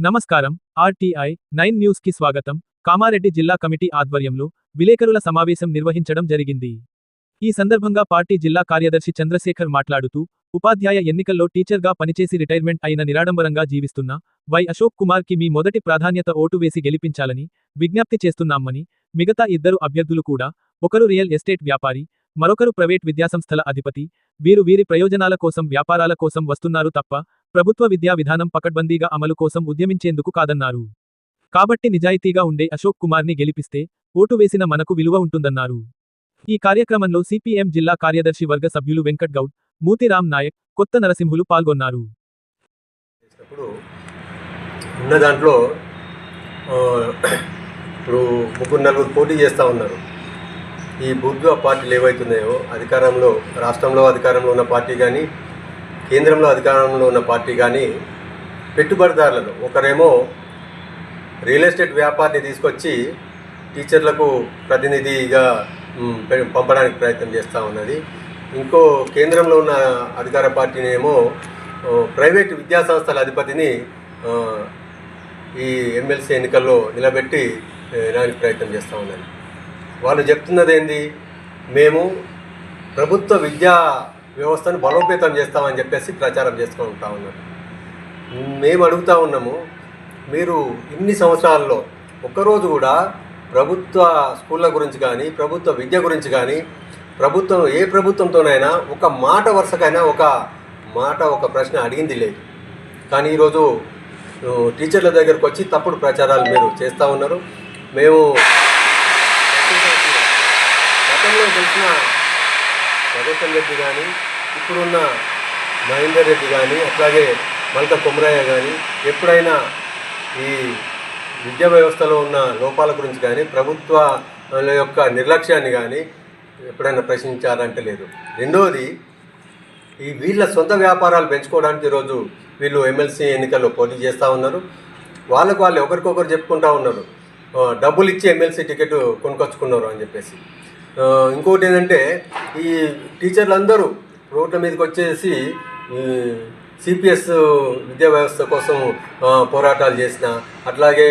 నమస్కారం. RTI nine న్యూస్కి స్వాగతం. కామారెడ్డి జిల్లా కమిటీ ఆధ్వర్యంలో విలేకరుల సమావేశం నిర్వహించడం జరిగింది. ఈ సందర్భంగా పార్టీ జిల్లా కార్యదర్శి చంద్రశేఖర్ మాట్లాడుతూ ఉపాధ్యాయ ఎన్నికల్లో టీచర్గా పనిచేసి రిటైర్మెంట్ అయిన నిరాడంబరంగా జీవిస్తున్న వై అశోక్ కుమార్కి మీ మొదటి ప్రాధాన్యత ఓటు వేసి గెలిపించాలని విజ్ఞప్తి చేస్తున్నామని మిగతా ఇద్దరు అభ్యర్థులు కూడా ఒకరు రియల్ ఎస్టేట్ వ్యాపారి మరొకరు ప్రైవేట్ విద్యాసంస్థల అధిపతి వీరు వీరి ప్రయోజనాల కోసం వ్యాపారాల కోసం వస్తున్నారు తప్ప ప్రభుత్వ విద్యా విధానం పకడ్బందీగా అమలు కోసం ఉద్యమించేందుకు కాదన్నారు. కాబట్టి నిజాయితీగా ఉండే అశోక్ కుమార్ని గెలిపిస్తే ఓటు వేసిన మనకు విలువ ఉంటుందన్నారు. ఈ కార్యక్రమంలో సిపిఎం జిల్లా కార్యదర్శి వర్గ సభ్యులు వెంకట్ గౌడ్ మూతిరామ్ నాయక్ కొత్త నరసింహులు పాల్గొన్నారు. ఉన్న దాంట్లో ఇప్పుడు ముగ్గురు నలుగురు పోటీ చేస్తూ ఉన్నారు. ఈ బూర్జువా పార్టీలు ఏవైతున్నాయో అధికారంలో రాష్ట్రంలో అధికారంలో ఉన్న పార్టీ కానీ కేంద్రంలో అధికారంలో ఉన్న పార్టీ కానీ పెట్టుబడిదారులను ఒకరేమో రియల్ ఎస్టేట్ వ్యాపారిని తీసుకొచ్చి టీచర్లకు ప్రతినిధిగా పె- పంపడానికి ప్రయత్నం చేస్తూ ఉన్నది. ఇంకో కేంద్రంలో ఉన్న అధికార పార్టీని ఏమో ఆ, ప్రైవేట్ విద్యాసంస్థల అధిపతిని ఈ ఎమ్మెల్సీ ఎన్నికల్లో నిలబెట్టి ఆ, దానికి ప్రయత్నం చేస్తూ ఉన్నది. వాళ్ళు చెప్తున్నది ఏంది మేము ప్రభుత్వ విద్యా వ్యవస్థను బలోపేతం చేస్తామని చెప్పేసి ప్రచారం చేస్తూ ఉంటా ఉన్నారు. మేము అడుగుతా ఉన్నాము మీరు ఇన్ని సంవత్సరాల్లో ఒక్కరోజు కూడా ప్రభుత్వ స్కూళ్ళ గురించి కానీ ప్రభుత్వ విద్య గురించి కానీ ప్రభుత్వం ఏ ప్రభుత్వంతోనైనా ఒక మాట వరుసకైనా ఒక మాట ఒక ప్రశ్న అడిగింది లేదు. కానీ ఈరోజు టీచర్ల దగ్గరకు వచ్చి తప్పుడు ప్రచారాలు మీరు చేస్తూ ఉన్నారు. మేము గతంలో తెలిసిన జగన్ రెడ్డి కానీ ఇప్పుడున్న మహేందర్ రెడ్డి కానీ అట్లాగే మల్క కుమరయ్య కానీ ఎప్పుడైనా ఈ విద్యా వ్యవస్థలో ఉన్న లోపాల గురించి కానీ ప్రభుత్వ యొక్క నిర్లక్ష్యాన్ని కానీ ఎప్పుడైనా ప్రశ్నించారంటే లేదు. రెండవది ఈ వీళ్ళ సొంత వ్యాపారాలు పెంచుకోవడానికి ఈరోజు వీళ్ళు ఎమ్మెల్సీ ఎన్నికల్లో పోటీ చేస్తూ ఉన్నారు. వాళ్ళకు వాళ్ళు ఒకరికొకరు చెప్పుకుంటూ ఉన్నారు. డబ్బులు ఇచ్చి ఎమ్మెల్సీ టికెట్ కొనుకొచ్చుకున్నారు అని చెప్పేసి. ఇంకోటి ఏంటంటే ఈ టీచర్లు అందరూ రోడ్ల మీదకి వచ్చేసి సిపిఎస్ విద్యా వ్యవస్థ కోసం పోరాటాలు చేసిన అట్లాగే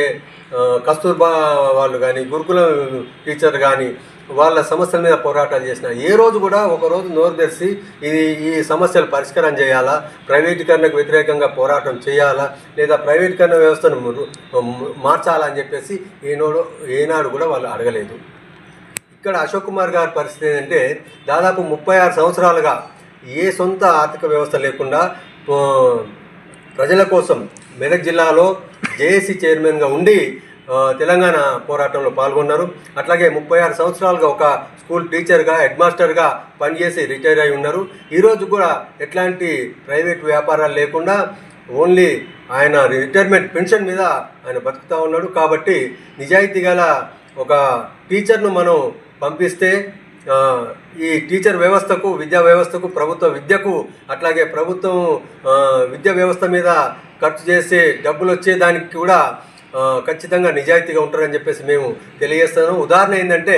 కస్తూర్బా వాళ్ళు కానీ గురుకుల టీచర్ కానీ వాళ్ళ సమస్యల మీద పోరాటాలు చేసిన. ఏ రోజు కూడా ఒక రోజు నోరు తెరిచి ఇది ఈ సమస్యలు పరిష్కారం చేయాలా? ప్రైవేటీకరణకు వ్యతిరేకంగా పోరాటం చేయాలా? లేదా ప్రైవేటీకరణ వ్యవస్థను మార్చాలా అని చెప్పేసి ఈనాడు ఏనాడు కూడా వాళ్ళు అడగలేదు. ఇక్కడ అశోక్ కుమార్ గారి పరిస్థితి ఏంటంటే దాదాపు ముప్పై ఆరు సంవత్సరాలుగా ఏ సొంత ఆర్థిక వ్యవస్థ లేకుండా ప్రజల కోసం మెదక్ జిల్లాలో జేఏసీ చైర్మన్గా ఉండి తెలంగాణ పోరాటంలో పాల్గొన్నారు. అట్లాగే ముప్పై ఆరు సంవత్సరాలుగా ఒక స్కూల్ టీచర్గా హెడ్ మాస్టర్గా పనిచేసి రిటైర్ అయి ఉన్నారు. ఈరోజు కూడా ఎట్లాంటి ప్రైవేట్ వ్యాపారాలు లేకుండా ఓన్లీ ఆయన రిటైర్మెంట్ పెన్షన్ మీద ఆయన బతుకుతూ ఉన్నాడు. కాబట్టి నిజాయితీ గల ఒక టీచర్ను మనం పంపిస్తే ఈ టీచర్ వ్యవస్థకు విద్యా వ్యవస్థకు ప్రభుత్వ విద్యకు అట్లాగే ప్రభుత్వం విద్యా వ్యవస్థ మీద ఖర్చు చేసే డబ్బులు వచ్చే దానికి కూడా ఖచ్చితంగా నిజాయితీగా ఉంటారని చెప్పేసి మేము తెలియజేస్తాను ఉదాహరణ ఏంటంటే